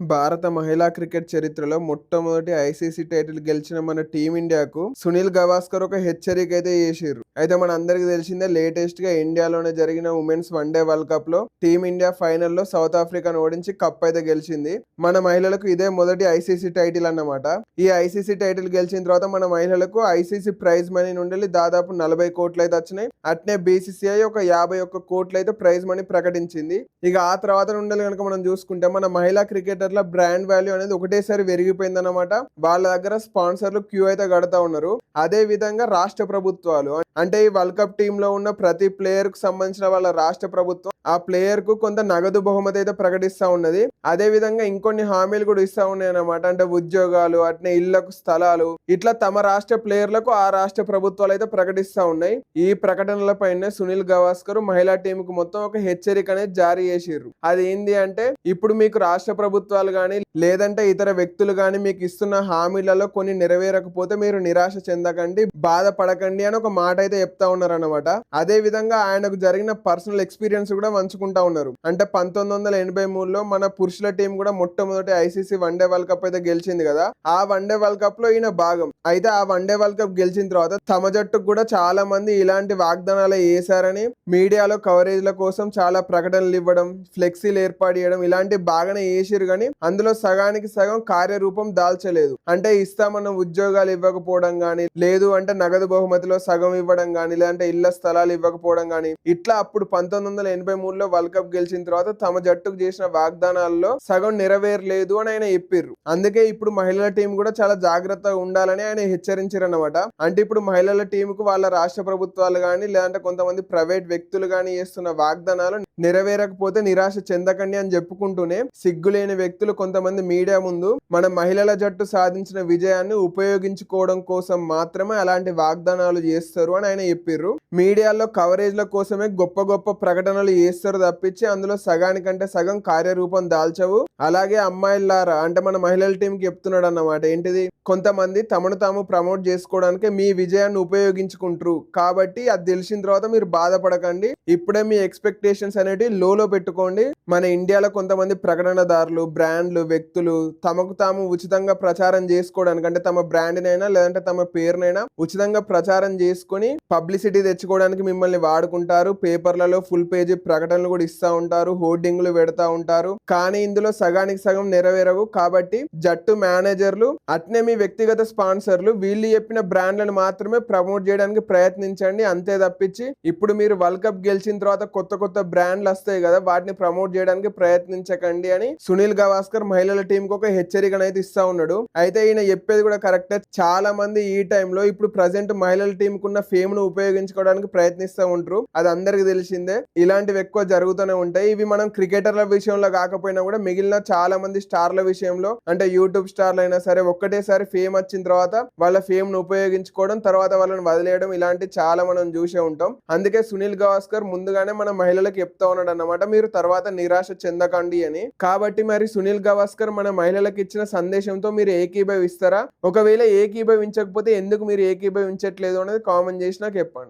భారత మహిళా క్రికెట్ చరిత్రలో మొట్టమొదటి ఐసీసీ టైటిల్ గెలిచిన మన టీమిండియాకు సునీల్ గవాస్కర్ ఒక హెచ్చరిక అయితే చేసిర్రు. అయితే మన అందరికి తెలిసిందే లేటెస్ట్గా ఇండియాలోనే జరిగిన ఉమెన్స్ వన్డే వరల్డ్ కప్లో టీమిండియా ఫైనల్లో సౌత్ ఆఫ్రికాను ఓడించి కప్ అయితే గెలిచింది. మన మహిళలకు ఇదే మొదటి ఐసీసీ టైటిల్ అన్నమాట. ఈ ఐసీసీ టైటిల్ గెలిచిన తర్వాత మన మహిళలకు ఐసీసీ ప్రైజ్ మనీ నుండి దాదాపు నలభై కోట్లు అయితే వచ్చినాయి. అట్నే బీసీసీఐ ఒక యాభై ఒక్క కోట్లు అయితే ప్రైజ్ మనీ ప్రకటించింది. ఇక ఆ తర్వాత నుండి కనుక మనం చూసుకుంటే మన మహిళా క్రికెటర్ల బ్రాండ్ వాల్యూ అనేది ఒకటేసారి పెరిగిపోయింది అనమాట వాళ్ళ దగ్గర స్పాన్సర్లు క్యూ అయితే కడతా ఉన్నారు. అదే విధంగా రాష్ట్ర ప్రభుత్వాలు. అంటే ఈ వరల్డ్ కప్ టీమ్లో ఉన్న ప్రతి ప్లేయర్కు సంబంధించిన వాళ్ళ రాష్ట్ర ప్రభుత్వం ఆ ప్లేయర్కు కొంత నగదు బహుమతి అయితే ప్రకటిస్తా ఉన్నది. అదే విధంగా ఇంకొన్ని హామీలు కూడా ఇస్తా ఉన్నాయి అనమాట అంటే ఉద్యోగాలు అట్నే ఇళ్ళకు స్థలాలు ఇట్లా తమ రాష్ట్ర ప్లేయర్లకు ఆ రాష్ట్ర ప్రభుత్వాలు అయితే ప్రకటిస్తా ఉన్నాయి. ఈ ప్రకటనలపైనే సునీల్ గవాస్కర్ మహిళా టీం కు మొత్తం ఒక హెచ్చరిక అనేది జారీ చేసిర్రు. అది ఏంది అంటే ఇప్పుడు మీకు రాష్ట్ర ప్రభుత్వాలు కానీ లేదంటే ఇతర వ్యక్తులు కానీ మీకు ఇస్తున్న హామీలలో కొన్ని నెరవేరకపోతే మీరు నిరాశ చెందకండి బాధపడకండి అని ఒక మాట అయితే చెప్తా ఉన్నారు అనమాట అదే విధంగా ఆయనకు జరిగిన పర్సనల్ ఎక్స్పీరియన్స్ కూడా పంచుకుంటా ఉన్నారు. అంటే పంతొమ్మిది వందల ఎనభై మూడులో మన పురుషుల టీం కూడా మొట్టమొదటి ఐసీసీ వన్డే వరల్డ్ కప్ అయితే గెలిచింది కదా. ఆ వన్డే వరల్డ్ కప్లో ఈయన భాగం. అయితే ఆ వన్డే వరల్డ్ కప్ గెలిచిన తర్వాత తమ జట్టుకు కూడా చాలా మంది ఇలాంటి వాగ్దానాలు చేశారని మీడియాలో కవరేజ్ల కోసం చాలా ప్రకటనలు ఇవ్వడం ఫ్లెక్సీలు ఏర్పాటు చేయడం ఇలాంటి బాగానే చేసిరు కానీ అందులో సగానికి సగం కార్యరూపం దాల్చలేదు. అంటే ఇస్తామన్న ఉద్యోగాలు ఇవ్వకపోవడం గానీ లేదు అంటే నగదు బహుమతిలో సగం ఇవ్వడం గానీ లేదంటే ఇళ్ళ స్థలాలు ఇవ్వకపోవడం గానీ ఇట్లా అప్పుడు పంతొమ్మిది వందల ఎనభై మూడులో వరల్డ్ కప్ గెలిచిన తర్వాత తమ జట్టుకు చేసిన వాగ్దానాల్లో సగం నెరవేరలేదు అని ఆయన చెప్పిర్రు. అందుకే ఇప్పుడు మహిళల టీం కూడా చాలా జాగ్రత్తగా ఉండాలని ఆయన హెచ్చరించారు అనమాట అంటే ఇప్పుడు మహిళల టీం కు వాళ్ళ రాష్ట్ర ప్రభుత్వాలు గానీ లేదంటే కొంతమంది ప్రైవేట్ వ్యక్తులు గానీ చేస్తున్న వాగ్దానాలు నెరవేరకపోతే నిరాశ చెందకండి అని చెప్పుకుంటూనే సిగ్గులేని వ్యక్తులు కొంతమంది మీడియా ముందు మన మహిళల జట్టు సాధించిన విజయాన్ని ఉపయోగించుకోవడం కోసం మాత్రమే అలాంటి వాగ్దానాలు చేస్తారు అని ఆయన చెప్పిర్రు. మీడియాలో కవరేజ్ల కోసమే గొప్ప గొప్ప ప్రకటనలు చేస్తారు తప్పించి అందులో సగానికంటే సగం కార్యరూపం దాల్చవు. అలాగే అమ్మాయిలారా అంటే మన మహిళల టీంకి చెప్తున్నాడు అన్నమాట ఏంటిది? కొంతమంది తమను తాము ప్రమోట్ చేసుకోవడానికి మీ విజయాన్ని ఉపయోగించుకుంటారు. కాబట్టి అది తెలిసిన తర్వాత మీరు బాధపడకండి. ఇప్పుడే మీ ఎక్స్పెక్టేషన్స్ అనేవి లోలో పెట్టుకోండి. మన ఇండియాలో కొంతమంది ప్రకటనదారులు బ్రాండ్లు వ్యక్తులు తమకు తాము ఉచితంగా ప్రచారం చేసుకోవడానికి అంటే తమ బ్రాండ్నైనా లేదంటే తమ పేరునైనా ఉచితంగా ప్రచారం చేసుకొని పబ్లిసిటీ తెచ్చుకోవడానికి మిమ్మల్ని వాడుకుంటారు. పేపర్లలో ఫుల్ పేజీ ప్రకటనలు కూడా ఇస్తా ఉంటారు. హోర్డింగ్లు పెడతా ఉంటారు. కానీ ఇందులో సగానికి సగం నెరవేరవు. కాబట్టి జట్టు మేనేజర్లు అట్నే మీ వ్యక్తిగత స్పాన్సర్లు వీళ్ళు చెప్పిన బ్రాండ్లను మాత్రమే ప్రమోట్ చేయడానికి ప్రయత్నించండి. అంతే తప్పించి ఇప్పుడు మీరు వరల్డ్ కప్ గెలిచిన తర్వాత కొత్త కొత్త బ్రాండ్ బ్రాండ్లు వస్తాయి కదా వాటిని ప్రమోట్ చేయడానికి ప్రయత్నించకండి అని సునీల్ గవాస్కర్ మహిళల టీం కు ఒక హెచ్చరికనైతే ఇస్తా ఉన్నాడు. అయితే ఈయన చెప్పేది కూడా కరెక్టే. చాలా మంది ఈ టైంలో ఇప్పుడు ప్రజెంట్ మహిళల టీం కున్న ఫేమ్ను ఉపయోగించుకోవడానికి ప్రయత్నిస్తూ ఉంటారు. అది అందరికి తెలిసిందే. ఇలాంటివి ఎక్కువ జరుగుతూనే ఉంటాయి. ఇవి మనం క్రికెటర్ల విషయంలో కాకపోయినా కూడా మిగిలిన చాలా మంది స్టార్ల విషయంలో అంటే యూట్యూబ్ స్టార్లు అయినా సరే ఒక్కటేసారి ఫేమ్ వచ్చిన తర్వాత వాళ్ళ ఫేమ్ను ఉపయోగించుకోవడం తర్వాత వాళ్ళని వదిలేయడం ఇలాంటి చాలా మనం చూసే ఉంటాం. అందుకే సునీల్ గవాస్కర్ ముందుగానే మన మహిళలకు చెప్తా ఉన్నాడు అన్నమాట మీరు తర్వాత నిరాశ చెందకండి అని. కాబట్టి మరి సునీల్ గవాస్కర్ మన మహిళలకు ఇచ్చిన సందేశంతో మీరు ఏకీభవిస్తారా? ఒకవేళ ఏకీభవించకపోతే ఎందుకు మీరు ఏకీభవించట్లేదు అనేది కామెంట్ చేసి నాకు చెప్పండి.